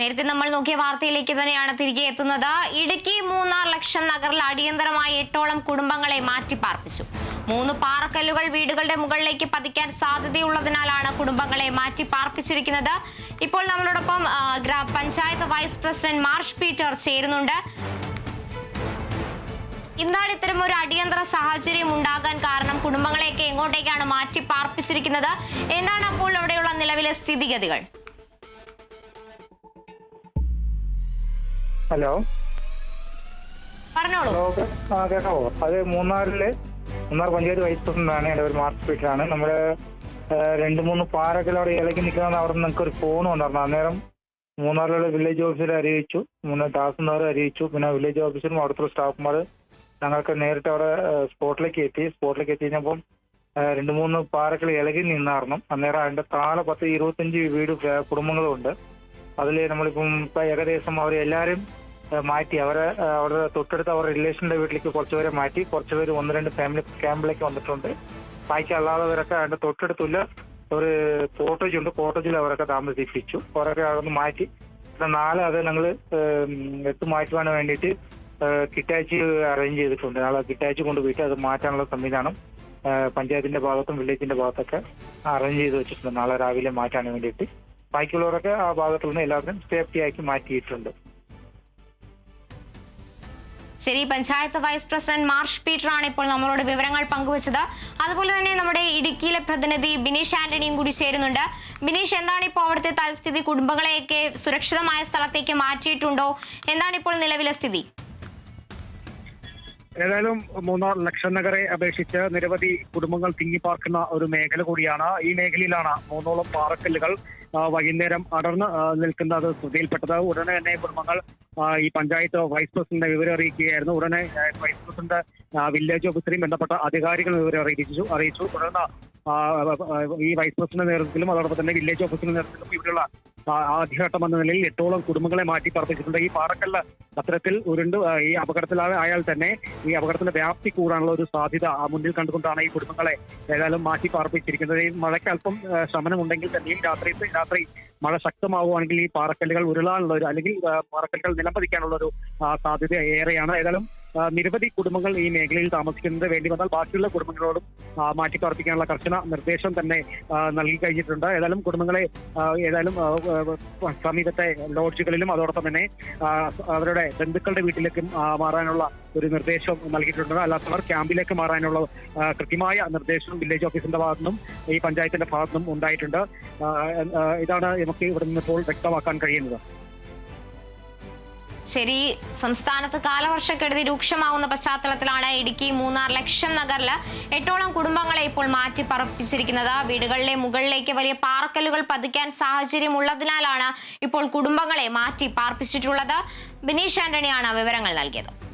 നേരത്തെ നമ്മൾ നോക്കിയ വാർത്തയിലേക്ക് തന്നെയാണ് തിരികെ എത്തുന്നത്. ഇടുക്കി മൂന്നാർ ലക്ഷം നഗറിൽ അടിയന്തരമായി എട്ടോളം കുടുംബങ്ങളെ മാറ്റിപ്പാർപ്പിച്ചു. മൂന്ന് പാറക്കല്ലുകൾ വീടുകളുടെ മുകളിലേക്ക് പതിക്കാൻ സാധ്യതയുള്ളതിനാലാണ് കുടുംബങ്ങളെ മാറ്റിപ്പാർപ്പിച്ചിരിക്കുന്നത്. ഇപ്പോൾ നമ്മളോടൊപ്പം panchayat vice president Marsh Peter ചേരുന്നുണ്ട്. എന്താണ് ഇത്തരം ഒരു അടിയന്തര സാഹചര്യം ഉണ്ടാകാൻ കാരണം കുടുംബങ്ങളെയൊക്കെ എങ്ങോട്ടേക്കാണ് മാറ്റി പാർപ്പിച്ചിരിക്കുന്നത് എന്താണ് അപ്പോൾ അവിടെയുള്ള നിലവിലെ സ്ഥിതിഗതികൾ? ഹലോ. പറഞ്ഞോളൂ. ഹലോ ആ കേട്ടോ അത് മൂന്നാറിൽ മൂന്നാർ പഞ്ചായത്ത് വൈസ് പ്രസിഡന്റാണ് എന്റെ ഒരു മാർക്ക് സ്പീക്കറാണ് നമ്മൾ രണ്ട് മൂന്ന് പാറകൾ അവിടെ ഇളകി നിൽക്കുന്ന അവിടെ നിങ്ങൾക്ക് ഒരു ഫോൺ വന്നിരുന്നു. അന്നേരം മൂന്നാറിലുള്ള വില്ലേജ് ഓഫീസറെ അറിയിച്ചു. മൂന്ന് തഹസിൽദാർ അറിയിച്ചു. പിന്നെ വില്ലേജ് ഓഫീസറും അവിടുത്തെ സ്റ്റാഫുമാർ ഞങ്ങൾക്ക് നേരിട്ട് അവിടെ സ്പോട്ടിലേക്ക് എത്തി. സ്പോട്ടിലേക്ക് എത്തി കഴിഞ്ഞപ്പം രണ്ട് മൂന്ന് പാറകൾ ഇളകി നിന്നായിരുന്നു അന്നേരം അതിന്റെ താഴെ പത്ത് ഇരുപത്തഞ്ച് വീട് കുടുംബങ്ങളുണ്ട്. അതിൽ നമ്മളിപ്പം ഇപ്പൊ ഏകദേശം അവർ എല്ലാവരും മാറ്റി. അവരെ അവരുടെ തൊട്ടടുത്ത് അവരുടെ റിലേഷന്റെ വീട്ടിലേക്ക് കുറച്ചുപേരെ മാറ്റി. കുറച്ചുപേര് ഒന്ന് രണ്ട് ഫാമിലി ക്യാമ്പിലേക്ക് വന്നിട്ടുണ്ട്. ബാക്കി അതിന്റെ തൊട്ടടുത്തുള്ള ഒരു കോട്ടേജ് ഉണ്ട്. കോട്ടേജിൽ അവരൊക്കെ താമസിപ്പിച്ചു. അവരൊക്കെ അവിടെ മാറ്റി. നാളെ അത് ഞങ്ങൾ എത്തു മാറ്റുവാൻ വേണ്ടിയിട്ട് കിട്ടാച്ച് അറേഞ്ച് ചെയ്തിട്ടുണ്ട്. നാളെ കിറ്റാച്ചി കൊണ്ടുപോയിട്ട് അത് മാറ്റാനുള്ള സംവിധാനം പഞ്ചായത്തിന്റെ ഭാഗത്തും വില്ലേജിന്റെ ഭാഗത്തൊക്കെ അറേഞ്ച് ചെയ്ത് വെച്ചിട്ടുണ്ട്. നാളെ രാവിലെ മാറ്റാൻ വേണ്ടിയിട്ട്. ബാക്കിയുള്ളവരൊക്കെ ആ ഭാഗത്തു നിന്ന് എല്ലാവരും സേഫ്റ്റി ആക്കി മാറ്റിയിട്ടുണ്ട്. ശരി panchayat vice president Marsh Peter ആണ് ഇപ്പോൾ നമ്മളോട് വിവരങ്ങൾ പങ്കുവച്ചത്. അതുപോലെ തന്നെ നമ്മുടെ ഇടുക്കിയിലെ പ്രതിനിധി ബിനീഷ് ആന്റണിയും കൂടി ചേരുന്നുണ്ട്. ബിനീഷ് എന്താണ് ഇപ്പോൾ അവിടുത്തെ തൽസ്ഥിതി? കുടുംബങ്ങളെയൊക്കെ സുരക്ഷിതമായ സ്ഥലത്തേക്ക് മാറ്റിയിട്ടുണ്ടോ? എന്താണ് ഇപ്പോൾ നിലവിലെ സ്ഥിതി? ഏതായാലും മൂന്നാർ ലക്ഷം നഗറെ അപേക്ഷിച്ച് നിരവധി കുടുംബങ്ങൾ തിങ്ങിപ്പാർക്കുന്ന ഒരു മേഖല കൂടിയാണ്. ഈ മേഖലയിലാണ് മൂന്നോളം പാറക്കല്ലുകൾ വൈകുന്നേരം അടർന്ന് നിൽക്കുന്നത് ശ്രദ്ധയിൽപ്പെട്ടത് ഉടനെ തന്നെ കുടുംബങ്ങൾ ഈ പഞ്ചായത്ത് വൈസ് പ്രസിഡന്റിനെ വിവരം അറിയിക്കുകയായിരുന്നു. ഉടനെ വൈസ് പ്രസിഡന്റ് വില്ലേജ് ഓഫീസറെയും ബന്ധപ്പെട്ട അധികാരികൾ വിവരം അറിയിച്ചു അറിയിച്ചു. തുടർന്ന് ഈ വൈസ് പ്രസിഡന്റ് നേതൃത്വത്തിലും അതോടൊപ്പം തന്നെ വില്ലേജ് ഓഫീസറിന്റെ നേതൃത്വത്തിലും ഇവിടെയുള്ള ആദ്യഘട്ടം എന്ന നിലയിൽ എട്ടോളം കുടുംബങ്ങളെ മാറ്റി പാർപ്പിച്ചിട്ടുണ്ട് ഈ പാറക്കല്ല് അത്തരത്തിൽ ഉരുണ്ട് ഈ അപകടത്തിൽ ആയാൽ തന്നെ ഈ അപകടത്തിന്റെ വ്യാപ്തി കൂടാനുള്ള ഒരു സാധ്യത മുന്നിൽ കണ്ടുകൊണ്ടാണ് ഈ കുടുംബങ്ങളെ ഏതായാലും മാറ്റി പാർപ്പിച്ചിരിക്കുന്നത്. ഈ മഴയ്ക്ക് അല്പം ശമനമുണ്ടെങ്കിൽ തന്നെയും രാത്രി രാത്രി മഴ ശക്തമാവുകയാണെങ്കിൽ ഈ പാറക്കല്ലുകൾ ഉരുളാനുള്ള ഒരു അല്ലെങ്കിൽ പാറക്കല്ലുകൾ നിലംപതിക്കാനുള്ള ഒരു സാധ്യത ഏറെയാണ്. ഏതായാലും നിരവധി കുടുംബങ്ങൾ ഈ മേഖലയിൽ താമസിക്കുന്നത് വേണ്ടി വന്നാൽ ബാക്കിയുള്ള കുടുംബങ്ങളോടും മാറ്റിപ്പാർപ്പിക്കാനുള്ള മാറ്റി പാർപ്പിക്കാനുള്ള കർശന നിർദ്ദേശം തന്നെ നൽകി കഴിഞ്ഞിട്ടുണ്ട്. ഏതായാലും കുടുംബങ്ങളെ ഏതായാലും സമീപത്തെ ലോഡ്ജുകളിലും അതോടൊപ്പം തന്നെ അവരുടെ ബന്ധുക്കളുടെ വീട്ടിലേക്കും മാറാനുള്ള ഒരു നിർദ്ദേശം നൽകിയിട്ടുണ്ട്. അല്ലാത്തവർ ക്യാമ്പിലേക്ക് മാറാനുള്ള കൃത്യമായ നിർദ്ദേശം വില്ലേജ് ഓഫീസിന്റെ ഭാഗത്തു നിന്നും ഈ പഞ്ചായത്തിന്റെ ഭാഗത്തു നിന്നും ഉണ്ടായിട്ടുണ്ട് ഇതാണ് നമുക്ക് ഇവിടെ നിന്ന് ഇപ്പോൾ വ്യക്തമാക്കാൻ കഴിയുന്നത്. ശരി സംസ്ഥാനത്ത് കാലവർഷക്കെടുതി രൂക്ഷമാകുന്ന പശ്ചാത്തലത്തിലാണ് ഇടുക്കി മൂന്നാർ ലക്ഷം നഗറിൽ എട്ടോളം കുടുംബങ്ങളെ ഇപ്പോൾ മാറ്റി പറപ്പിച്ചിരിക്കുന്നത് വീടുകളിലെ മുകളിലേക്ക് വലിയ പാർക്കലുകൾ പതിക്കാൻ സാഹചര്യമുള്ളതിനാലാണ് ഇപ്പോൾ കുടുംബങ്ങളെ മാറ്റി പാർപ്പിച്ചിട്ടുള്ളത് ബിനീഷ് ആന്റണിയാണ് വിവരങ്ങൾ നൽകിയത്.